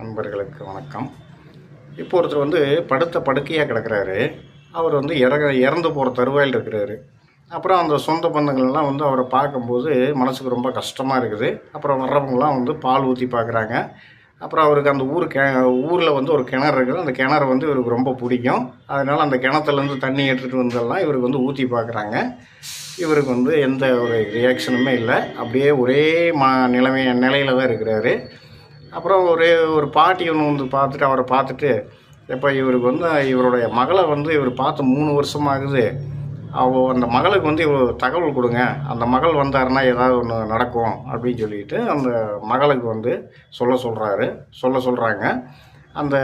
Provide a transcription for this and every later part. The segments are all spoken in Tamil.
நண்பர்களுக்கு வணக்கம். இப்போ ஒருத்தர் வந்து படுத்த படுக்கையாக கிடக்குறாரு. அவர் வந்து இறக இறந்து போகிற தருவாயில் இருக்கிறாரு. அப்புறம் அந்த சொந்த பந்தங்கள்லாம் வந்து அவரை பார்க்கும்போது மனசுக்கு ரொம்ப கஷ்டமாக இருக்குது. அப்புறம் வர்றவங்கலாம் வந்து பால் ஊற்றி பார்க்குறாங்க. அப்புறம் அவருக்கு அந்த ஊர் கே ஊரில் வந்து ஒரு கிணறு இருக்குது. அந்த கிணறு வந்து இவருக்கு ரொம்ப பிடிக்கும். அதனால் அந்த கிணத்துலேருந்து தண்ணி எடுத்துகிட்டு வந்தெல்லாம் இவருக்கு வந்து ஊற்றி பார்க்குறாங்க. இவருக்கு வந்து எந்த ஒரு ரியாக்ஷனுமே இல்லை. அப்படியே ஒரே மா நிலைமை நிலையில் தான் இருக்கிறாரு. அப்புறம் ஒரு ஒரு பாட்டி ஒன்று வந்து பார்த்துட்டு அவரை பார்த்துட்டு எப்போ இவருக்கு வந்து இவருடைய மகளை வந்து இவர் பார்த்து மூணு வருஷமாகுது. அவ அந்த மகளுக்கு வந்து இவ்வளோ தகவல் கொடுங்க. அந்த மகள் வந்தாருன்னா ஏதாவது ஒன்று நடக்கும் அப்படின்னு சொல்லிட்டு அந்த மகளுக்கு வந்து சொல்ல சொல்கிறாரு சொல்ல சொல்கிறாங்க அந்த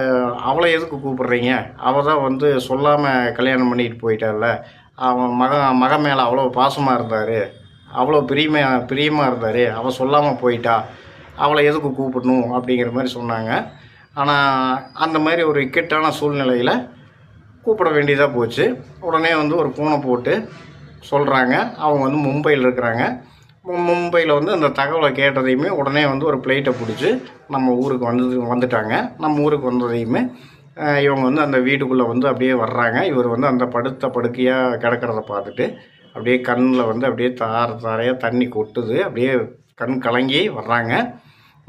அவளை எதுக்கு கூப்பிட்றீங்க? அவள் தான் வந்து சொல்லாமல் கல்யாணம் பண்ணிட்டு போயிட்டால அவன் மக மகன் மேலே அவ்வளோ பாசமாக இருந்தார். அவ்வளோ பிரியமாக பிரியமாக இருந்தார். அவள் சொல்லாமல் போயிட்டா. அவளை எதுக்கு கூப்பிடணும் அப்படிங்கிற மாதிரி சொன்னாங்க. ஆனால் அந்த மாதிரி ஒரு இக்கட்டான சூழ்நிலையில் கூப்பிட வேண்டியதாக போச்சு. உடனே வந்து ஒரு ஃபோனை போட்டு சொல்கிறாங்க அவங்க வந்து மும்பையில் இருக்கிறாங்க. மும்பையில் வந்து அந்த தகவலை கேட்டதையுமே உடனே வந்து ஒரு பிளேட்டை பிடிச்சி நம்ம ஊருக்கு வந்து வந்துட்டாங்க. நம்ம ஊருக்கு வந்ததையுமே இவங்க வந்து அந்த வீட்டுக்குள்ளே வந்து அப்படியே வர்றாங்க. இவர் வந்து அந்த படுத்த படுக்கையாக கிடக்கிறத பார்த்துட்டு அப்படியே கண்ணில் வந்து அப்படியே தார தாரையாக தண்ணி கொட்டுது. அப்படியே கண் கலங்கி வர்றாங்க.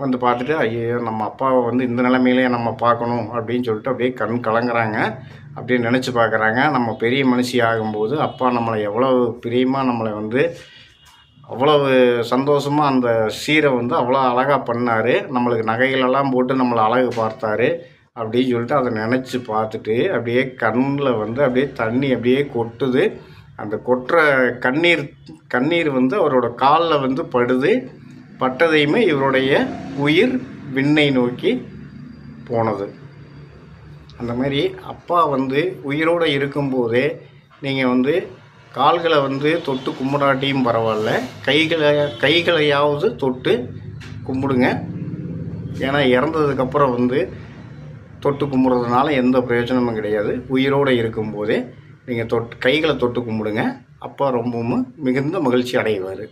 வந்து பார்த்துட்டு ஐயோ நம்ம அப்பாவை வந்து இந்த நிலைமையிலே நம்ம பார்க்கணும் அப்படின்னு சொல்லிட்டு அப்படியே கண் கலங்குறாங்க. அப்படியே நினச்சி பார்க்குறாங்க. நம்ம பெரிய மனுஷி ஆகும்போது அப்பா நம்மளை எவ்வளோ பிரியமாக நம்மளை வந்து அவ்வளவு சந்தோஷமாக அந்த சீரை வந்து அவ்வளோ அழகாக பண்ணார். நம்மளுக்கு நகைகளெல்லாம் போட்டு நம்மளை அழகு பார்த்தாரு அப்படின்னு சொல்லிட்டு அதை நினச்சி பார்த்துட்டு அப்படியே கண்ணில் வந்து அப்படியே தண்ணி அப்படியே கொட்டுது. அந்த கொட்டுற கண்ணீர் கண்ணீர் வந்து அவரோட காலில் வந்து படுது. பட்டதையுமே இவருடைய உயிர் விண்ணை நோக்கி போனது. அந்த மாதிரி அப்பா வந்து உயிரோடு இருக்கும்போதே நீங்கள் வந்து கால்களை வந்து தொட்டு கும்பிடாட்டியும் பரவாயில்ல. கைகளை கைகளையாவது தொட்டு கும்பிடுங்க. ஏன்னா இறந்ததுக்கப்புறம் வந்து தொட்டு கும்பிட்றதுனால எந்த பிரயோஜனமும் கிடையாது. உயிரோடு இருக்கும்போதே நீங்கள் தொட்டு கைகளை தொட்டு கும்பிடுங்க. அப்பா ரொம்பவும் மிகுந்த மகிழ்ச்சி அடைவார்.